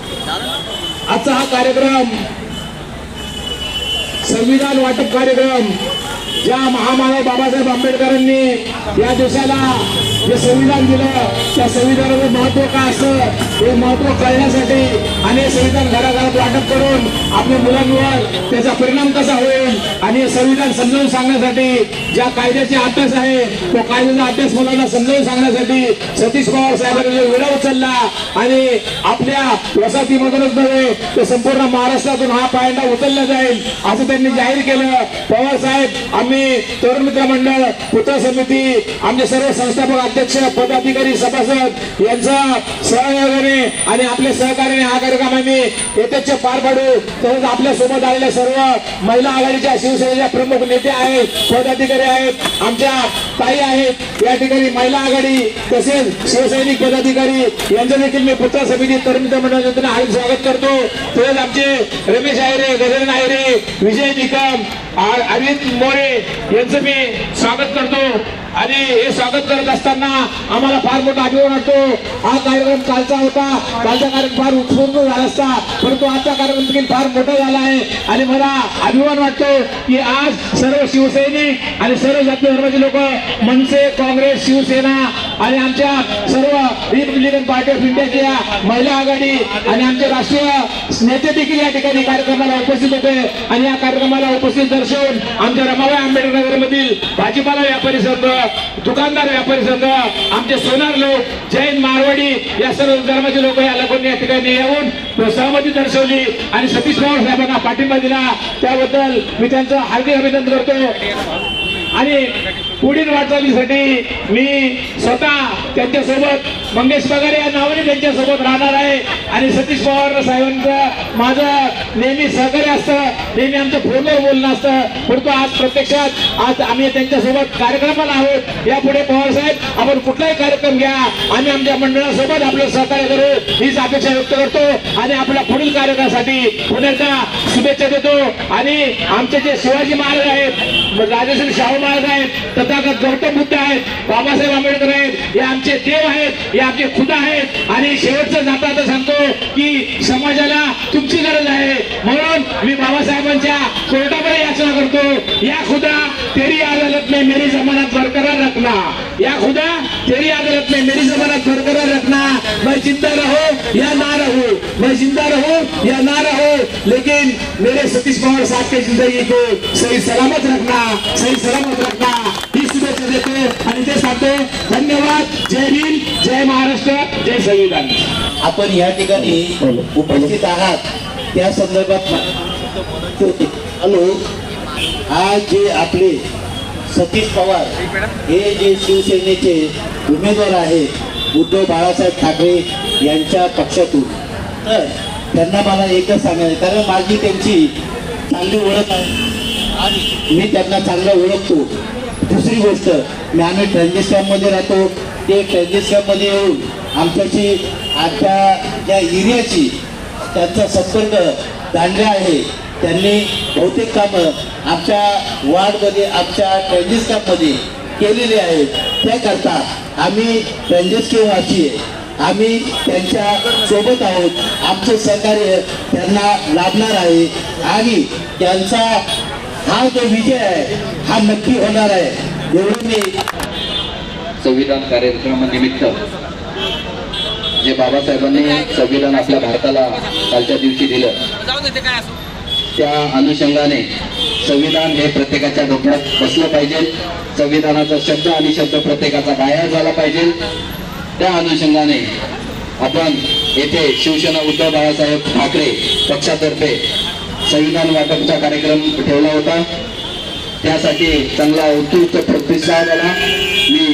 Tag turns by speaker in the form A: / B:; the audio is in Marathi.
A: आजचा हा कार्यक्रम संविधान वाटप कार्यक्रम ज्या महामानव बाबासाहेब आंबेडकरांनी या दिवसाला जे संविधान दिलं त्या संविधानाचं महत्त्व काय असतं हे महत्त्व कळण्यासाठी आणि संविधान घराघरात वाटप करून आपल्या मुलांवर त्याचा परिणाम कसा होईल आणि हे संविधान समजावून सांगण्यासाठी ज्या कायद्याचे अभ्यास आहे तो कायद्याचा अभ्यास मुलांना समजावून सांगण्यासाठी सतीश पवार साहेबांनी जो विडा उचलला आणि आपल्या वसाहतीमधूनच नव्हे तर संपूर्ण महाराष्ट्रातून हा पायंडा उचलला जाईल असं त्यांनी जाहीर केलं. पवार साहेब आम्ही तरुण मित्र मंडळ पुत्र समिती आमचे सर्व संस्थापक अध्यक्ष पदाधिकारी सभासद यांचा सहयोगाने आणि आपल्या सहकार्याने हा कार्यक्रम आम्ही यथेच्छ पार पाडू. तसंच आपल्यासोबत आलेल्या सर्व महिला आघाडीच्या शिवसेनेच्या प्रमुख नेते आहेत पदाधिकारी आहेत आमच्या ताई आहेत. या ठिकाणी महिला आघाडी तसेच शिवसैनिक पदाधिकारी यांचं देखील मी पुत्र समिती तरुण मनोरंजन मंडळाच्या हार्दिक स्वागत करतो. तसेच आमचे रमेश आयरे गजानन आयरे विजय निकम अरविंद मोरे यांचं मी स्वागत करतो. आणि हे स्वागत करत असताना आम्हाला फार मोठा अभिमान वाटतो. हा कार्यक्रम कालचा होता. कालचा कार्यक्रम फार उत्स्फूर्त झाला असता. परंतु आजचा कार्यक्रम देखील फार मोठा झाला आहे. आणि मला अभिमान वाटतो की आज सर्व शिवसैनिक आणि सर्व जाती धर्माचे लोक मनसे काँग्रेस शिवसेना आणि आमच्या सर्व रिपब्लिकन पार्टी ऑफ इंडियाच्या महिला आघाडी आणि आमचे राष्ट्रीय नेते देखील या ठिकाणी कार्यक्रमाला उपस्थित होते. आणि या कार्यक्रमाला उपस्थित दर्शवून आमच्या रमाबाई आंबेडकर नगरमधील भाजीपाला व्यापारी संघ दुकानदार व्यापारी संघ. आमचे सोनार लोक जैन मारवाडी या सर्व धर्माचे लोक या लोकांनी या ठिकाणी येऊन सहमती दर्शवली आणि सतीश पवार साहेबांना पाठिंबा दिला. त्याबद्दल मी त्यांचं हार्दिक अभिनंदन करतो. आणि पुढील वाटचालीसाठी मी स्वतः त्यांच्यासोबत मंगेश पगारे या नावाने त्यांच्यासोबत राहणार आहे. आणि सतीश पवार साहेबांचं माझं नेहमी सहकार्य असतं. नेहमी आमचं फोनवर बोलणं असतं. परंतु आज प्रत्यक्षात आज आम्ही त्यांच्यासोबत कार्यक्रमाला आहोत. यापुढे पवार साहेब आपण कुठलाही कार्यक्रम घ्या. आम्ही आमच्या मंडळासोबत आपलं सहकार्य करू. हीच अपेक्षा व्यक्त करतो. आणि आपल्या पुढील कार्यक्रमासाठी पुण्याचा शुभेच्छा देतो. आणि आमचे जे शिवाजी महाराज आहेत राजेश्वर शाहू महाराज आहेत तथागत गौतम बुद्ध आहेत बाबासाहेब आंबेडकर आहेत हे आमचे देव आहेत हे आमचे खुदा आहेत. आणि शेवटचं जाता तर सांगतो की समाजाला तुमची गरज आहे. म्हणून मी बाबासाहेबांच्या कोर्टामध्ये याचना करतो. या खुदा तेरी अदालत में मेरी जमानत बरकरार रखना. या खुदा तेरी अदालत में मेरी जमानत बरकरार रखना. मैं जिंदा रहो या ना रहो? मैं जिंदा रहो या ना रहो? लेकिन मेरे सतीश पवार साहब के जिंदगी को सही सलामत रखना सही सलामत रखना। देतो आणि ते सांगतो धन्यवाद. जय हिंद. जय महाराष्ट्र. जय संविधान.
B: आपण या ठिकाणी उपस्थित आहात. त्या संदर्भात हॅलो. आज जे आपले सतीश पवार हे जे शिवसेनेचे उमेदवार आहेत उद्धव बाळासाहेब ठाकरे यांच्या पक्षातून. तर त्यांना मला एकच सांगायचं कारण माझी त्यांची चांगली ओळख आहे. आणि मी त्यांना चांगलं ओळखतो. दुसरी गोष्ट मी आम्ही ट्रान्झिस्टरमध्ये राहतो. ते ट्रान्झिस्टरमध्ये येऊन आमच्याशी आमच्या ज्या एरियाची त्यांचा संपर्क दांडगा आहे. त्यांनी बहुतेक कामं आमच्या वार्डमध्ये आमच्या ट्रान्झिस्टरमध्ये केलेली आहेत. त्याकरता आम्ही ट्रान्झिस्टरवासी आहे आम्ही त्यांच्यासोबत आहोत. आमचं सहकार्य त्यांना लाभणार आहे. आणि त्यांचा हा जो विजय आहे हा नक्की होणार आहे एवढं मी
C: संविधान कार्यक्रमानिमित्त जे बाबासाहेबांनी संविधान आपल्या भारताला कालच्या दिवशी दिलं त्या अनुषंगाने संविधान हे प्रत्येकाच्या डोक्यात बसलं पाहिजे. संविधानाचा शब्द आणि शब्द प्रत्येकाचा बाहेर झाला पाहिजे. त्या अनुषंगाने आपण येथे शिवसेना उद्धव बाळासाहेब ठाकरे पक्षातर्फे संविधान वाटपचा कार्यक्रम ठेवला होता. त्यासाठी चांगला उत्कृष्ट प्रतिसाद आला. मी